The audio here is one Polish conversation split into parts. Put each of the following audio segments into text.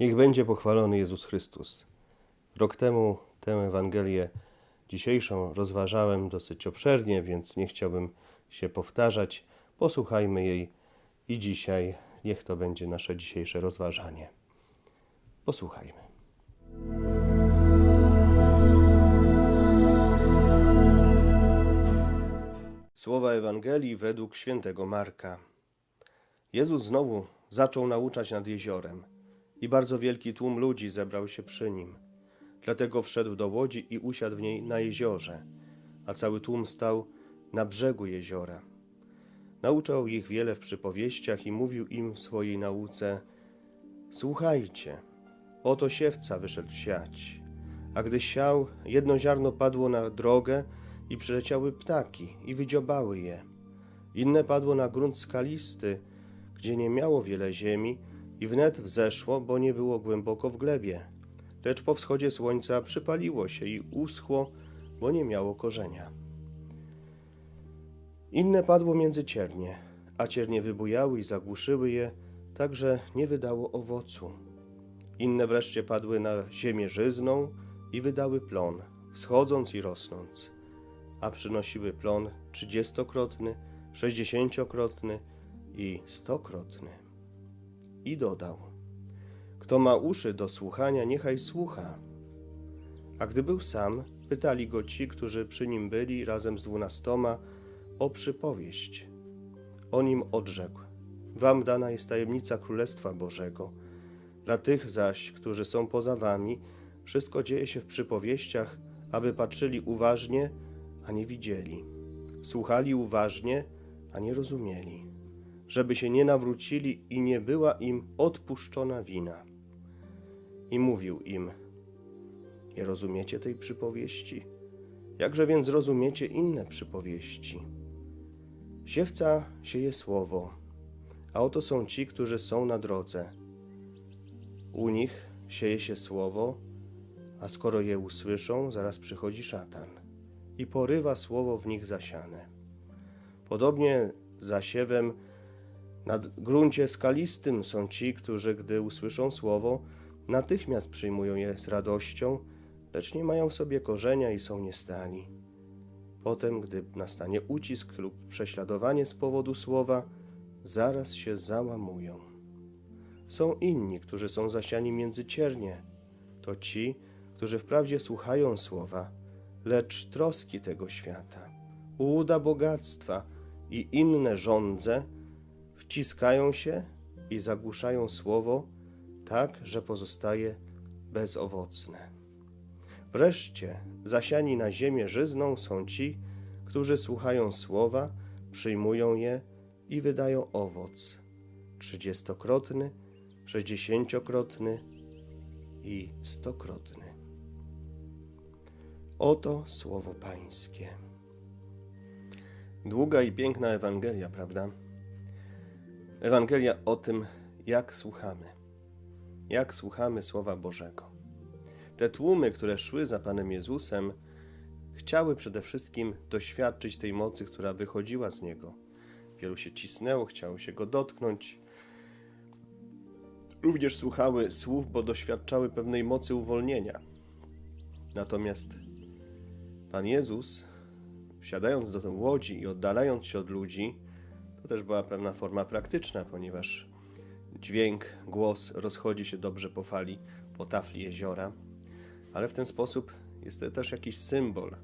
Niech będzie pochwalony Jezus Chrystus. Rok temu tę Ewangelię dzisiejszą rozważałem dosyć obszernie, więc nie chciałbym się powtarzać. Posłuchajmy jej i dzisiaj niech to będzie nasze dzisiejsze rozważanie. Posłuchajmy. Słowa Ewangelii według świętego Marka. Jezus znowu zaczął nauczać nad jeziorem i bardzo wielki tłum ludzi zebrał się przy nim. Dlatego wszedł do łodzi i usiadł w niej na jeziorze, a cały tłum stał na brzegu jeziora. Nauczał ich wiele w przypowieściach i mówił im w swojej nauce: Słuchajcie, oto siewca wyszedł siać. A gdy siał, jedno ziarno padło na drogę i przyleciały ptaki i wydziobały je. Inne padło na grunt skalisty, gdzie nie miało wiele ziemi i wnet wzeszło, bo nie było głęboko w glebie. Lecz po wschodzie słońca przypaliło się i uschło, bo nie miało korzenia. Inne padło między ciernie, a ciernie wybujały i zagłuszyły je, tak że nie wydało owocu. Inne wreszcie padły na ziemię żyzną i wydały plon, wschodząc i rosnąc, a przynosiły plon trzydziestokrotny, sześćdziesięciokrotny i stokrotny. I dodał: Kto ma uszy do słuchania, niechaj słucha. A gdy był sam, pytali go ci, którzy przy nim byli razem z dwunastoma, o przypowieść. On im odrzekł: Wam dana jest tajemnica Królestwa Bożego. Dla tych zaś, którzy są poza wami, wszystko dzieje się w przypowieściach, aby patrzyli uważnie, a nie widzieli, słuchali uważnie, a nie rozumieli, żeby się nie nawrócili i nie była im odpuszczona wina. I mówił im: Nie rozumiecie tej przypowieści? Jakże więc rozumiecie inne przypowieści? Siewca sieje słowo, a oto są ci, którzy są na drodze. U nich sieje się słowo, a skoro je usłyszą, zaraz przychodzi szatan i porywa słowo w nich zasiane. Podobnie za siewem na gruncie skalistym są ci, którzy, gdy usłyszą słowo, natychmiast przyjmują je z radością, lecz nie mają w sobie korzenia i są niestali. Potem, gdy nastanie ucisk lub prześladowanie z powodu słowa, zaraz się załamują. Są inni, którzy są zasiani między ciernie. To ci, którzy wprawdzie słuchają słowa, lecz troski tego świata, ułuda bogactwa i inne żądze wciskają się i zagłuszają słowo tak, że pozostaje bezowocne. Wreszcie zasiani na ziemię żyzną są ci, którzy słuchają słowa, przyjmują je i wydają owoc trzydziestokrotny, sześćdziesięciokrotny i stokrotny. Oto słowo Pańskie. Długa i piękna Ewangelia, prawda? Ewangelia o tym, jak słuchamy, jak słuchamy Słowa Bożego. Te tłumy, które szły za Panem Jezusem, chciały przede wszystkim doświadczyć tej mocy, która wychodziła z Niego. Wielu się cisnęło, chciało się Go dotknąć. Również słuchały słów, bo doświadczały pewnej mocy uwolnienia. Natomiast Pan Jezus, wsiadając do tej łodzi i oddalając się od ludzi, to też była pewna forma praktyczna, ponieważ dźwięk, głos rozchodzi się dobrze po fali, po tafli jeziora, ale w ten sposób jest to też jakiś symbol,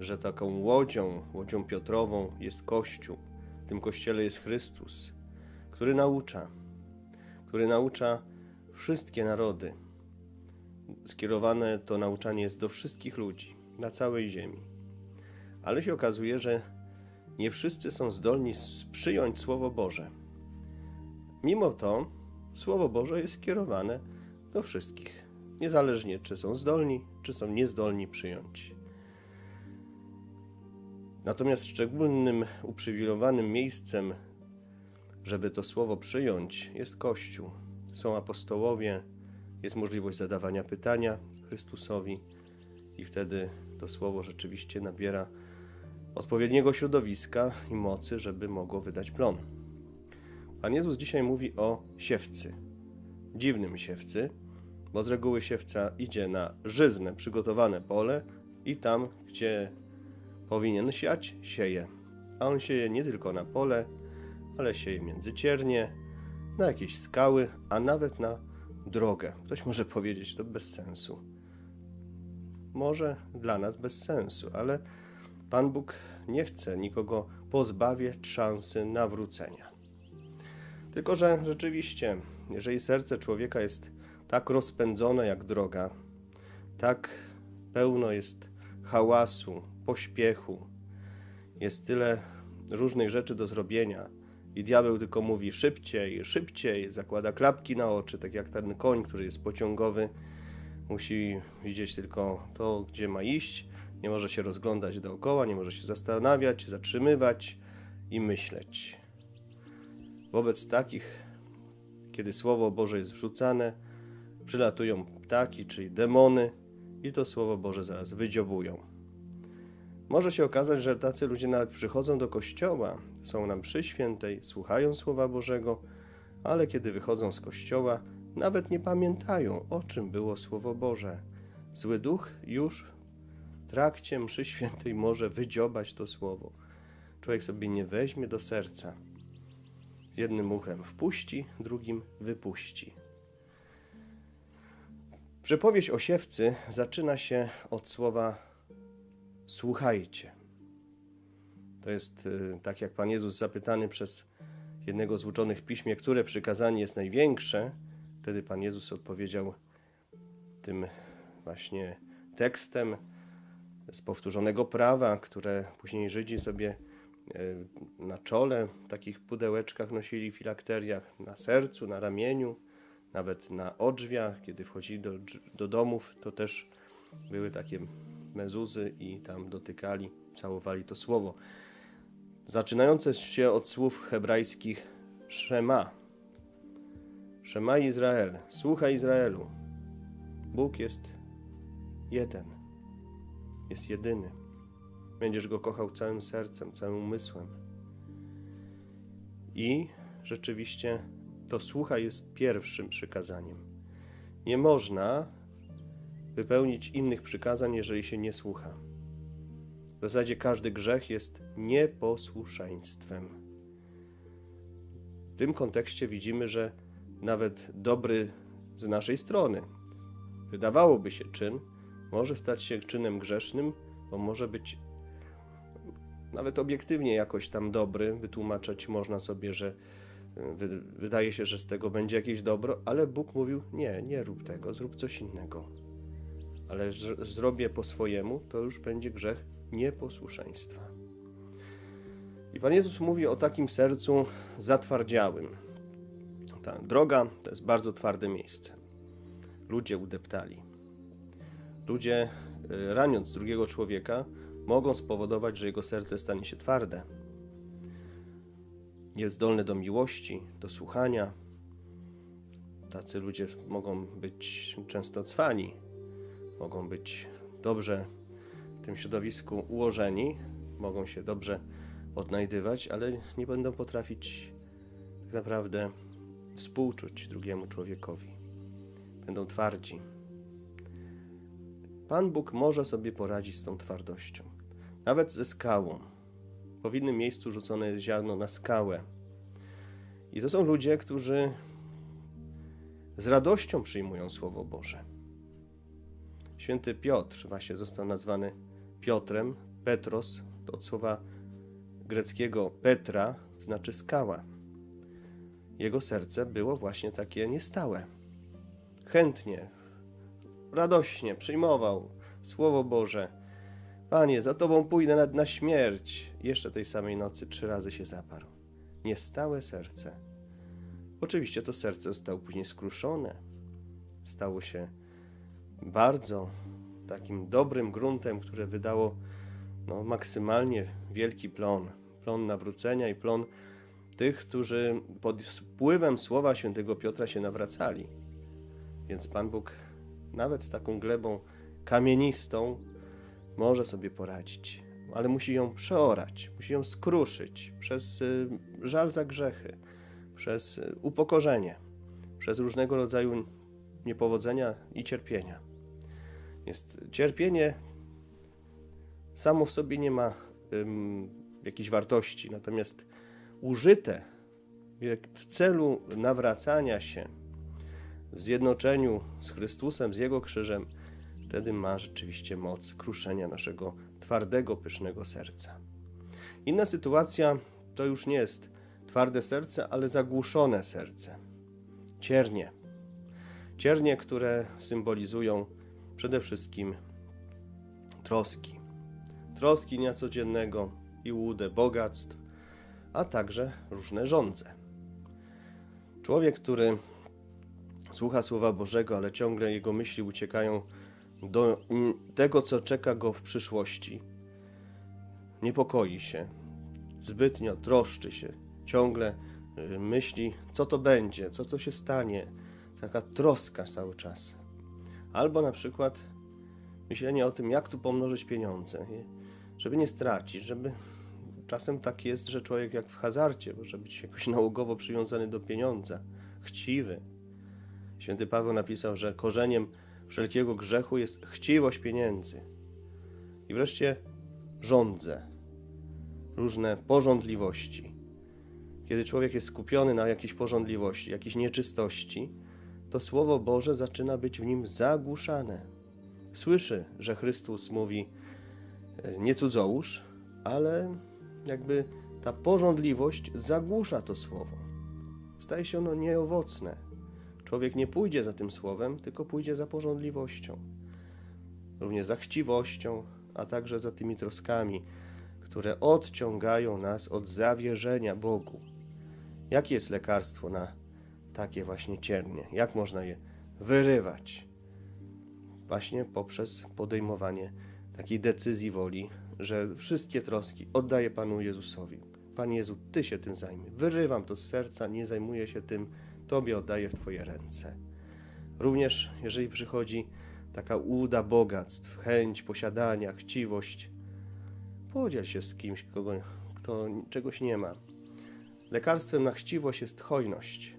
że taką łodzią, łodzią Piotrową jest Kościół. W tym Kościele jest Chrystus, który naucza, który naucza wszystkie narody. Skierowane to nauczanie jest do wszystkich ludzi na całej ziemi. Ale się okazuje, że nie wszyscy są zdolni przyjąć Słowo Boże. Mimo to Słowo Boże jest skierowane do wszystkich, niezależnie czy są zdolni, czy są niezdolni przyjąć. Natomiast szczególnym, uprzywilejowanym miejscem, żeby to Słowo przyjąć, jest Kościół. Są apostołowie, jest możliwość zadawania pytania Chrystusowi i wtedy to Słowo rzeczywiście nabiera odpowiedniego środowiska i mocy, żeby mogło wydać plon. Pan Jezus dzisiaj mówi o siewcy. dziwnym siewcy, bo z reguły siewca idzie na żyzne, przygotowane pole i tam, gdzie powinien siać, sieje. A on sieje nie tylko na pole, ale sieje między ciernie, na jakieś skały, a nawet na drogę. Ktoś może powiedzieć, to bez sensu. Może dla nas bez sensu, ale Pan Bóg nie chce nikogo pozbawiać szansy nawrócenia. Tylko, że rzeczywiście, jeżeli serce człowieka jest tak rozpędzone jak droga, tak pełno jest hałasu, pośpiechu, jest tyle różnych rzeczy do zrobienia, i diabeł tylko mówi szybciej, szybciej, zakłada klapki na oczy, tak jak ten koń, który jest pociągowy, musi widzieć tylko to, gdzie ma iść, nie może się rozglądać dookoła, nie może się zastanawiać, zatrzymywać i myśleć. Wobec takich, kiedy Słowo Boże jest wrzucane, przylatują ptaki, czyli demony, i to Słowo Boże zaraz wydziobują. Może się okazać, że tacy ludzie nawet przychodzą do kościoła, są nam przy świętej, słuchają Słowa Bożego, ale kiedy wychodzą z kościoła, nawet nie pamiętają, o czym było Słowo Boże. Zły duch już trakcie mszy świętej może wydziobać to Słowo. Człowiek sobie nie weźmie do serca. Jednym uchem wpuści, drugim wypuści. Przypowieść o siewcy zaczyna się od słowa słuchajcie. To jest y, tak jak Pan Jezus zapytany przez jednego z uczonych w piśmie, które przykazanie jest największe, wtedy Pan Jezus odpowiedział tym właśnie tekstem z powtórzonego prawa, które później Żydzi sobie y, na czole takich pudełeczkach nosili w filakteriach, na sercu, na ramieniu, nawet na odrzwiach, kiedy wchodzili do, do domów, to też były takie mezuzy i tam dotykali, całowali to słowo. Zaczynające się od słów hebrajskich Shema. Shema Izrael, słuchaj Izraelu. Bóg jest jeden, jest jedyny. Będziesz go kochał całym sercem, całym umysłem. I rzeczywiście to słuchaj jest pierwszym przykazaniem. Nie można wypełnić innych przykazań, jeżeli się nie słucha. W zasadzie każdy grzech jest nieposłuszeństwem. W tym kontekście widzimy, że nawet dobry z naszej strony, wydawałoby się czyn, może stać się czynem grzesznym, bo może być nawet obiektywnie jakoś tam dobry, wytłumaczyć można sobie, że y, wydaje się, że z tego będzie jakieś dobro, ale Bóg mówił: Nie, nie rób tego, zrób coś innego ale zrobię po swojemu, to już będzie grzech nieposłuszeństwa. I Pan Jezus mówi o takim sercu zatwardziałym. Ta droga to jest bardzo twarde miejsce. Ludzie udeptali. Ludzie, y, raniąc drugiego człowieka, mogą spowodować, że jego serce stanie się twarde. Niezdolne do miłości, do słuchania. Tacy ludzie mogą być często cwani, mogą być dobrze w tym środowisku ułożeni, mogą się dobrze odnajdywać, ale nie będą potrafić tak naprawdę współczuć drugiemu człowiekowi. Będą twardzi. Pan Bóg może sobie poradzić z tą twardością, nawet ze skałą. Bo w innym miejscu rzucone jest ziarno na skałę. I to są ludzie, którzy z radością przyjmują Słowo Boże. Święty Piotr właśnie został nazwany Piotrem. Petros to od słowa greckiego Petra znaczy skała. Jego serce było właśnie takie niestałe. Chętnie, radośnie przyjmował Słowo Boże. Panie, za Tobą pójdę nad na śmierć. Jeszcze tej samej nocy trzy razy się zaparł. Niestałe serce. Oczywiście to serce zostało później skruszone. Stało się bardzo takim dobrym gruntem, które wydało no, maksymalnie wielki plon. Plon nawrócenia i plon tych, którzy pod wpływem słowa świętego Piotra się nawracali. Więc Pan Bóg nawet z taką glebą kamienistą może sobie poradzić, ale musi ją przeorać, musi ją skruszyć przez y, żal za grzechy, przez y, upokorzenie, przez różnego rodzaju niepowodzenia i cierpienia. Jest cierpienie samo w sobie nie ma jakiejś wartości, natomiast użyte w celu nawracania się w zjednoczeniu z Chrystusem, z Jego krzyżem, wtedy ma rzeczywiście moc kruszenia naszego twardego, pysznego serca. Inna sytuacja to już nie jest twarde serce, ale zagłuszone serce. Ciernie. Ciernie, które symbolizują przede wszystkim troski. Troski dnia codziennego i łudę bogactw, a także różne żądze. Człowiek, który słucha Słowa Bożego, ale ciągle jego myśli uciekają do tego, co czeka go w przyszłości, niepokoi się, zbytnio troszczy się, ciągle y, myśli, co to będzie, co to się stanie. Taka troska cały czas. Albo na przykład myślenie o tym, jak tu pomnożyć pieniądze, żeby nie stracić, żeby. Czasem tak jest, że człowiek jak w hazardzie może być jakoś nałogowo przywiązany do pieniądza, chciwy. Święty Paweł napisał, że korzeniem wszelkiego grzechu jest chciwość pieniędzy. I wreszcie żądze, różne porządliwości. Kiedy człowiek jest skupiony na jakiejś porządliwości, jakiejś nieczystości, to Słowo Boże zaczyna być w nim zagłuszane. Słyszy, że Chrystus mówi e, nie cudzołóż, ale jakby ta porządliwość zagłusza to słowo. Staje się ono nieowocne. Człowiek nie pójdzie za tym słowem, tylko pójdzie za porządliwością, również za chciwością, a także za tymi troskami, które odciągają nas od zawierzenia Bogu. Jakie jest lekarstwo na takie właśnie ciernie? Jak można je wyrywać? Właśnie poprzez podejmowanie takiej decyzji woli, że wszystkie troski oddaję Panu Jezusowi. Panie Jezu, Ty się tym zajmij. Wyrywam to z serca, nie zajmuję się tym, Tobie oddaję w Twoje ręce. Również jeżeli przychodzi taka uda bogactw, chęć posiadania, chciwość, podziel się z kimś, kogo, kto czegoś nie ma. Lekarstwem na chciwość jest hojność,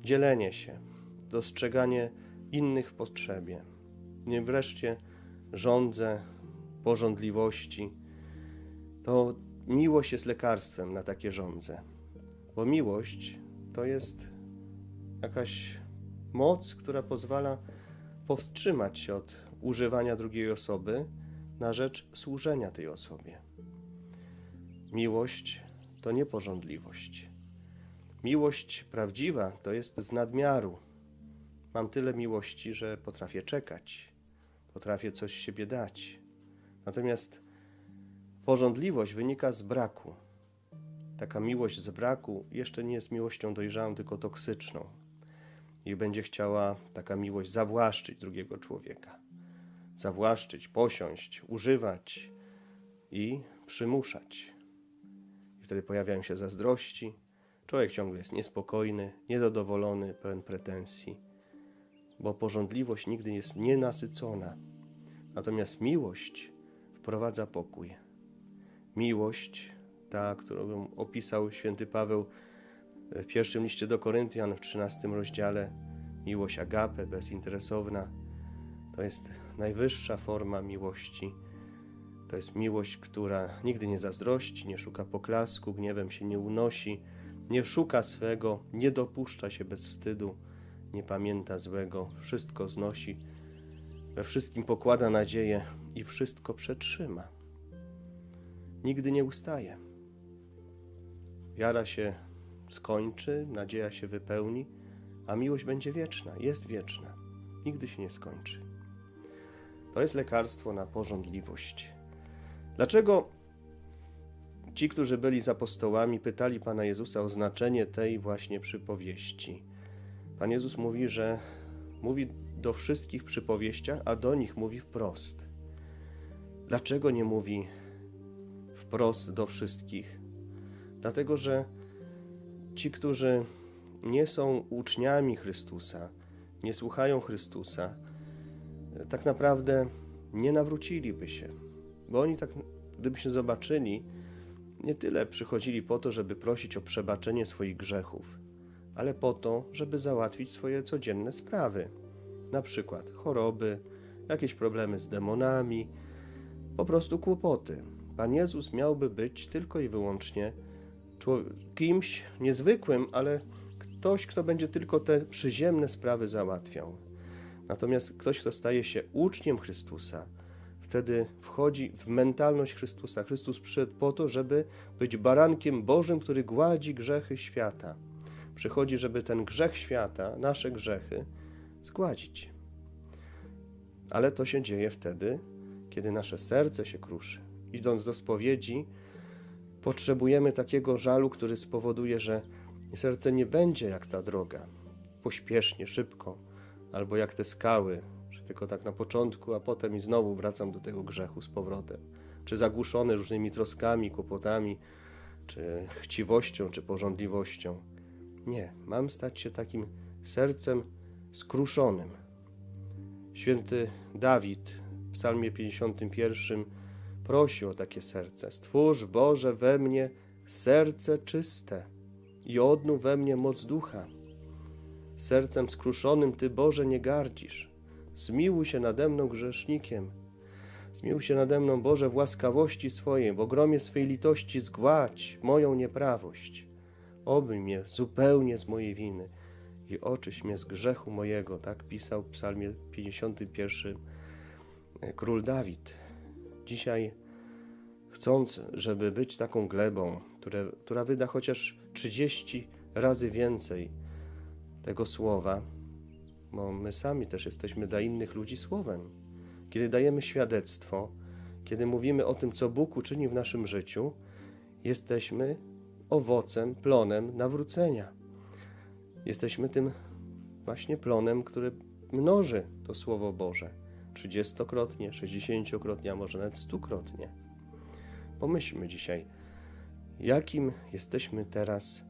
dzielenie się, dostrzeganie innych w potrzebie. Nie wreszcie żądze porządliwości. To miłość jest lekarstwem na takie żądze, bo miłość to jest jakaś moc, która pozwala powstrzymać się od używania drugiej osoby na rzecz służenia tej osobie. Miłość to nieporządliwość. Miłość prawdziwa to jest z nadmiaru. Mam tyle miłości, że potrafię czekać, potrafię coś siebie dać. Natomiast porządliwość wynika z braku. Taka miłość z braku jeszcze nie jest miłością dojrzałą, tylko toksyczną. I będzie chciała taka miłość zawłaszczyć drugiego człowieka. Zawłaszczyć, posiąść, używać i przymuszać. I wtedy pojawiają się zazdrości. Człowiek ciągle jest niespokojny, niezadowolony, pełen pretensji, bo porządliwość nigdy jest nienasycona. Natomiast miłość wprowadza pokój. Miłość ta, którą opisał święty Paweł w pierwszym liście do Koryntian w 13 rozdziale, miłość agape, bezinteresowna, to jest najwyższa forma miłości. To jest miłość, która nigdy nie zazdrości, nie szuka poklasku, gniewem się nie unosi, nie szuka swego, nie dopuszcza się bez wstydu, nie pamięta złego, wszystko znosi, we wszystkim pokłada nadzieję i wszystko przetrzyma. Nigdy nie ustaje. Wiara się skończy, nadzieja się wypełni, a miłość będzie wieczna, jest wieczna, nigdy się nie skończy. To jest lekarstwo na porządliwość. Dlaczego ci, którzy byli z apostołami, pytali Pana Jezusa o znaczenie tej właśnie przypowieści? Pan Jezus mówi, że mówi do wszystkich przypowieściach, a do nich mówi wprost. Dlaczego nie mówi wprost do wszystkich? Dlatego, że ci, którzy nie są uczniami Chrystusa, nie słuchają Chrystusa, tak naprawdę nie nawróciliby się, bo oni tak, gdybyśmy zobaczyli, nie tyle przychodzili po to, żeby prosić o przebaczenie swoich grzechów, ale po to, żeby załatwić swoje codzienne sprawy. Na przykład choroby, jakieś problemy z demonami, po prostu kłopoty. Pan Jezus miałby być tylko i wyłącznie kimś niezwykłym, ale ktoś, kto będzie tylko te przyziemne sprawy załatwiał. Natomiast ktoś, kto staje się uczniem Chrystusa, wtedy wchodzi w mentalność Chrystusa. Chrystus przyszedł po to, żeby być barankiem Bożym, który gładzi grzechy świata. Przychodzi, żeby ten grzech świata, nasze grzechy, zgładzić. Ale to się dzieje wtedy, kiedy nasze serce się kruszy. Idąc do spowiedzi, potrzebujemy takiego żalu, który spowoduje, że serce nie będzie jak ta droga, pośpiesznie, szybko, albo jak te skały, że tylko tak na początku, a potem i znowu wracam do tego grzechu z powrotem. Czy zagłuszony różnymi troskami, kłopotami, czy chciwością, czy pożądliwością. Nie, mam stać się takim sercem skruszonym. Święty Dawid w Psalmie 51 prosi o takie serce. Stwórz Boże we mnie serce czyste i odnów we mnie moc ducha. Sercem skruszonym Ty, Boże, nie gardzisz. Zmiłuj się nade mną grzesznikiem. Zmiłuj się nade mną, Boże, w łaskawości swojej, w ogromie swej litości zgładź moją nieprawość. Obmyj mnie zupełnie z mojej winy i oczyś mnie z grzechu mojego. Tak pisał w psalmie 51 król Dawid. Dzisiaj chcąc, żeby być taką glebą, które, która wyda chociaż 30 razy więcej tego słowa, bo my sami też jesteśmy dla innych ludzi słowem. Kiedy dajemy świadectwo, kiedy mówimy o tym, co Bóg uczyni w naszym życiu, jesteśmy owocem, plonem nawrócenia. Jesteśmy tym właśnie plonem, który mnoży to Słowo Boże trzydziestokrotnie, sześćdziesięciokrotnie, a może nawet stukrotnie. Pomyślmy dzisiaj, jakim jesteśmy teraz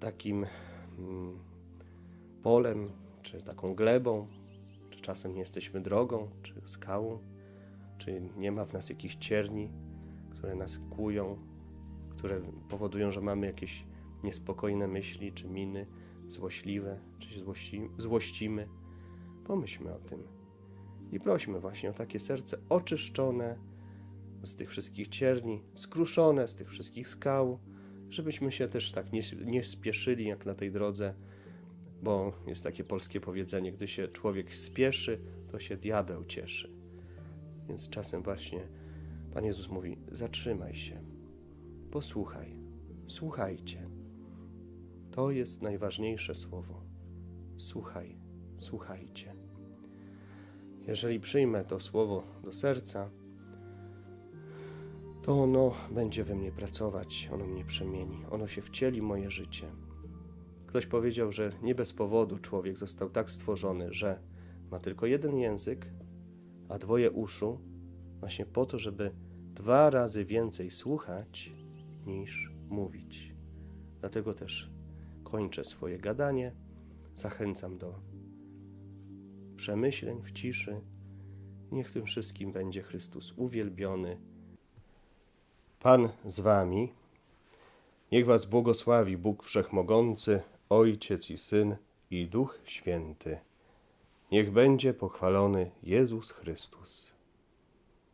takim mm, polem, czy taką glebą, czy czasem nie jesteśmy drogą, czy skałą, czy nie ma w nas jakichś cierni, które nas kłują, które powodują, że mamy jakieś niespokojne myśli, czy miny złośliwe, czy się złości, złościmy. Pomyślmy o tym i prośmy właśnie o takie serce oczyszczone z tych wszystkich cierni, skruszone z tych wszystkich skał, żebyśmy się też tak nie, nie spieszyli jak na tej drodze, bo jest takie polskie powiedzenie, gdy się człowiek spieszy, to się diabeł cieszy. Więc czasem właśnie Pan Jezus mówi: zatrzymaj się, posłuchaj, słuchajcie. To jest najważniejsze słowo. Słuchaj, słuchajcie. Jeżeli przyjmę to słowo do serca, to ono będzie we mnie pracować, ono mnie przemieni, ono się wcieli moje życie. Ktoś powiedział, że nie bez powodu człowiek został tak stworzony, że ma tylko jeden język, a dwoje uszu, właśnie po to, żeby dwa razy więcej słuchać niż mówić. Dlatego też kończę swoje gadanie, zachęcam do przemyśleń w ciszy. Niech tym wszystkim będzie Chrystus uwielbiony. Pan z wami. Niech was błogosławi Bóg Wszechmogący, Ojciec i Syn i Duch Święty. Niech będzie pochwalony Jezus Chrystus.